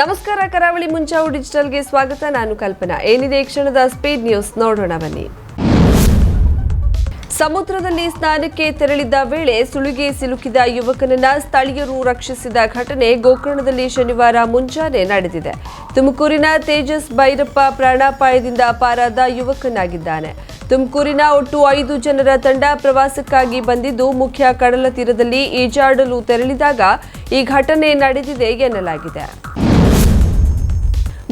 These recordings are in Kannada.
ನಮಸ್ಕಾರ, ಕರಾವಳಿ ಮುಂಚಾವು ಡಿಜಿಟಲ್ಗೆ ಸ್ವಾಗತ. ನಾನು ಕಲ್ಪನಾ. ಏನಿದೆ ಕ್ಷಣದ ಸ್ಪೀಡ್ ನ್ಯೂಸ್ ನೋಡೋಣ ಬನ್ನಿ. ಸಮುದ್ರದಲ್ಲಿ ಸ್ನಾನಕ್ಕೆ ತೆರಳಿದ್ದ ವೇಳೆ ಸುಳಿಗೆ ಸಿಲುಕಿದ ಯುವಕನನ್ನ ಸ್ಥಳೀಯರು ರಕ್ಷಿಸಿದ ಘಟನೆ ಗೋಕರ್ಣದಲ್ಲಿ ಶನಿವಾರ ಮುಂಜಾನೆ ನಡೆದಿದೆ. ತುಮಕೂರಿನ ತೇಜಸ್ ಭೈರಪ್ಪ ಪ್ರಾಣಾಪಾಯದಿಂದ ಪಾರಾದ ಯುವಕನಾಗಿದ್ದಾನೆ. ತುಮಕೂರಿನ ಒಟ್ಟು ಐದು ಜನರ ತಂಡ ಪ್ರವಾಸಕ್ಕಾಗಿ ಬಂದಿದ್ದು, ಮುಖ್ಯ ಕಡಲ ತೀರದಲ್ಲಿ ಈಜಾಡಲು ತೆರಳಿದಾಗ ಈ ಘಟನೆ ನಡೆದಿದೆ ಎನ್ನಲಾಗಿದೆ.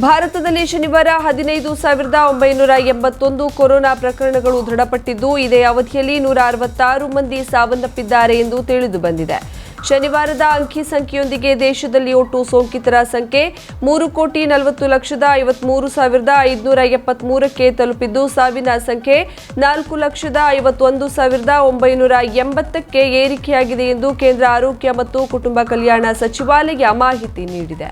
ಭಾರತದಲ್ಲಿ ಶನಿವಾರ ಹದಿನೈದು ಸಾವಿರದ ಒಂಬೈನೂರ ಎಂಬತ್ತೊಂದು ಕೊರೋನಾ ಪ್ರಕರಣಗಳು ದೃಢಪಟ್ಟಿದ್ದು, ಇದೇ ಅವಧಿಯಲ್ಲಿ ನೂರ ಅರವತ್ತಾರು ಮಂದಿ ಸಾವನ್ನಪ್ಪಿದ್ದಾರೆ ಎಂದು ತಿಳಿದು ಬಂದಿದೆ. ಶನಿವಾರದ ಅಂಕಿ ಸಂಖ್ಯೆಯೊಂದಿಗೆ ದೇಶದಲ್ಲಿ ಒಟ್ಟು ಸೋಂಕಿತರ ಸಂಖ್ಯೆ ಮೂರು ಕೋಟಿ ನಲವತ್ತು ಲಕ್ಷದ ಐವತ್ಮೂರು ಸಾವಿರದ ಐದುನೂರ ಎಪ್ಪತ್ಮೂರಕ್ಕೆ ತಲುಪಿದ್ದು, ಸಾವಿನ ಸಂಖ್ಯೆ ನಾಲ್ಕು ಲಕ್ಷದ ಐವತ್ತೊಂದು ಸಾವಿರದ ಒಂಬೈನೂರ ಎಂಬತ್ತಕ್ಕೆ ಏರಿಕೆಯಾಗಿದೆ ಎಂದು ಕೇಂದ್ರ ಆರೋಗ್ಯ ಮತ್ತು ಕುಟುಂಬ ಕಲ್ಯಾಣ ಸಚಿವಾಲಯ ಮಾಹಿತಿ ನೀಡಿದೆ.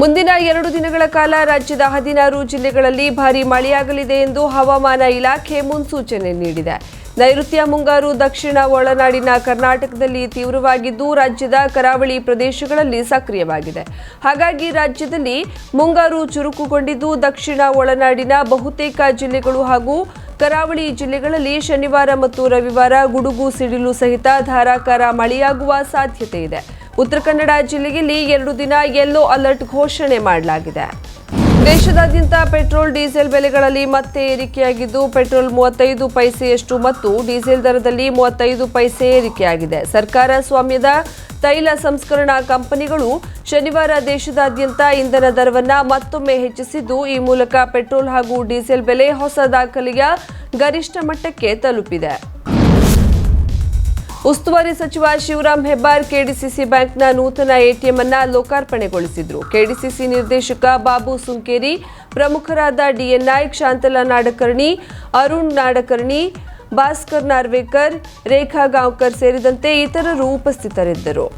ಮುಂದಿನ ಎರಡು ದಿನಗಳ ಕಾಲ ರಾಜ್ಯದ ಹದಿನಾರು ಜಿಲ್ಲೆಗಳಲ್ಲಿ ಭಾರೀ ಮಳೆಯಾಗಲಿದೆ ಎಂದು ಹವಾಮಾನ ಇಲಾಖೆ ಮುನ್ಸೂಚನೆ ನೀಡಿದೆ. ನೈಋತ್ಯ ಮುಂಗಾರು ದಕ್ಷಿಣ ಒಳನಾಡಿನ ಕರ್ನಾಟಕದಲ್ಲಿ ತೀವ್ರವಾಗಿದ್ದು, ರಾಜ್ಯದ ಕರಾವಳಿ ಪ್ರದೇಶಗಳಲ್ಲಿ ಸಕ್ರಿಯವಾಗಿದೆ. ಹಾಗಾಗಿ ರಾಜ್ಯದಲ್ಲಿ ಮುಂಗಾರು ಚುರುಕುಗೊಂಡಿದ್ದು, ದಕ್ಷಿಣ ಒಳನಾಡಿನ ಬಹುತೇಕ ಜಿಲ್ಲೆಗಳು ಹಾಗೂ ಕರಾವಳಿ ಜಿಲ್ಲೆಗಳಲ್ಲಿ ಶನಿವಾರ ಮತ್ತು ರವಿವಾರ ಗುಡುಗು ಸಿಡಿಲು ಸಹಿತ ಧಾರಾಕಾರ ಮಳೆಯಾಗುವ ಸಾಧ್ಯತೆ ಇದೆ. ಉತ್ತರ ಕನ್ನಡ ಜಿಲ್ಲೆಯಲ್ಲಿ ಎರಡು ದಿನ ಯೆಲ್ಲೋ ಅಲರ್ಟ್ ಘೋಷಣೆ ಮಾಡಲಾಗಿದೆ. ದೇಶದಾದ್ಯಂತ ಪೆಟ್ರೋಲ್, ಡೀಸೆಲ್ ಬೆಲೆಗಳಲ್ಲಿ ಮತ್ತೆ ಏರಿಕೆಯಾಗಿದ್ದು, ಪೆಟ್ರೋಲ್ ಮೂವತ್ತೈದು ಪೈಸೆಯಷ್ಟು ಮತ್ತು ಡೀಸೆಲ್ ದರದಲ್ಲಿ ಮೂವತ್ತೈದು ಪೈಸೆ ಏರಿಕೆಯಾಗಿದೆ. ಸರ್ಕಾರ ಸ್ವಾಮ್ಯದ ತೈಲ ಸಂಸ್ಕರಣಾ ಕಂಪನಿಗಳು ಶನಿವಾರ ದೇಶದಾದ್ಯಂತ ಇಂಧನ ದರವನ್ನು ಮತ್ತೊಮ್ಮೆ ಹೆಚ್ಚಿಸಿದ್ದು, ಈ ಮೂಲಕ ಪೆಟ್ರೋಲ್ ಹಾಗೂ ಡೀಸೆಲ್ ಬೆಲೆ ಹೊಸ ದಾಖಲೆಯ ಗರಿಷ್ಠ ಮಟ್ಟಕ್ಕೆ ತಲುಪಿದೆ. ಉಸ್ತುವಾರಿ ಸಚಿವ ಶಿವರಾಂ ಹೆಬ್ಬಾರ್ ಕೆಡಿಸಿಸಿ ಬ್ಯಾಂಕ್ನ ನೂತನ ಎಟಿಎಂ ಅನ್ನ ಲೋಕಾರ್ಪಣೆಗೊಳಿಸಿದ್ರು. ಕೆಡಿಸಿಸಿ ನಿರ್ದೇಶಕ ಬಾಬು ಸುಂಕೇರಿ, ಪ್ರಮುಖರಾದ ಡಿಎನ್ ನಾಯ್ಕ್ ಶಾಂತಲಾ ನಾಡಕರ್ಣಿ, ಅರುಣ್ ನಾಡಕರ್ಣಿ, ಭಾಸ್ಕರ್ ನಾರ್ವೇಕರ್, ರೇಖಾ ಗಾಂವ್ಕರ್ ಸೇರಿದಂತೆ ಇತರರು ಉಪಸ್ಥಿತರಿದ್ದರು.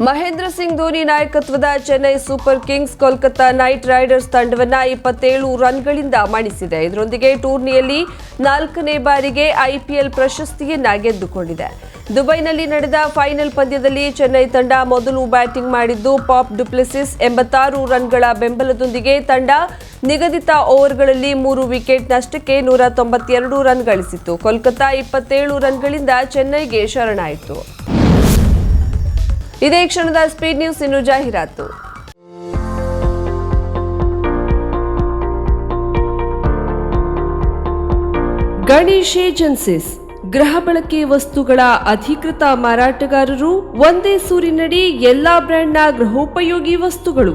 ಮಹೇಂದ್ರ ಸಿಂಗ್ ಧೋನಿ ನಾಯಕತ್ವದ Chennai super kings Kolkata knight riders ತಂಡವನ್ನ ಇಪ್ಪತ್ತೇಳು ರನ್ಗಳಿಂದ ಮಣಿಸಿದೆ. ಇದರೊಂದಿಗೆ ಟೂರ್ನಿಯಲ್ಲಿ ನಾಲ್ಕನೇ ಬಾರಿಗೆ ಐಪಿಎಲ್ ಪ್ರಶಸ್ತಿಯನ್ನ ಗೆದ್ದುಕೊಂಡಿದೆ. ದುಬೈನಲ್ಲಿ ನಡೆದ ಫೈನಲ್ ಪಂದ್ಯದಲ್ಲಿ ಚೆನ್ನೈ ತಂಡ ಮೊದಲು ಬ್ಯಾಟಿಂಗ್ ಮಾಡಿದ್ದು ಪಾಪ್ ಡುಪ್ಲೆಸಿಸ್ ಎಂಬತ್ತಾರು ರನ್ಗಳ ಬೆಂಬಲದೊಂದಿಗೆ ತಂಡ ನಿಗದಿತ ಓವರ್ಗಳಲ್ಲಿ ಮೂರು ವಿಕೆಟ್ ನಷ್ಟಕ್ಕೆ ನೂರ ತೊಂಬತ್ತೆರಡು ರನ್ ಗಳಿಸಿತ್ತು. ಕೋಲ್ಕತಾ ಇಪ್ಪತ್ತೇಳು ರನ್ಗಳಿಂದ ಚೆನ್ನೈಗೆ ಶರಣಾಯಿತು. ಇದೇ ಕ್ಷಣದ ಸ್ಪೀಡ್ ನ್ಯೂಸ್ ಇನ್ನು ಜಾಹೀರಾತು. ಗಣೇಶ್ ಏಜೆನ್ಸಿಸ್, ಗೃಹ ಬಳಕೆ ವಸ್ತುಗಳ ಅಧಿಕೃತ ಮಾರಾಟಗಾರರು ಒಂದೇ ಸೂರಿನಡಿ ಎಲ್ಲಾ ಬ್ರ್ಯಾಂಡ್ನ ಗೃಹೋಪಯೋಗಿ ವಸ್ತುಗಳು.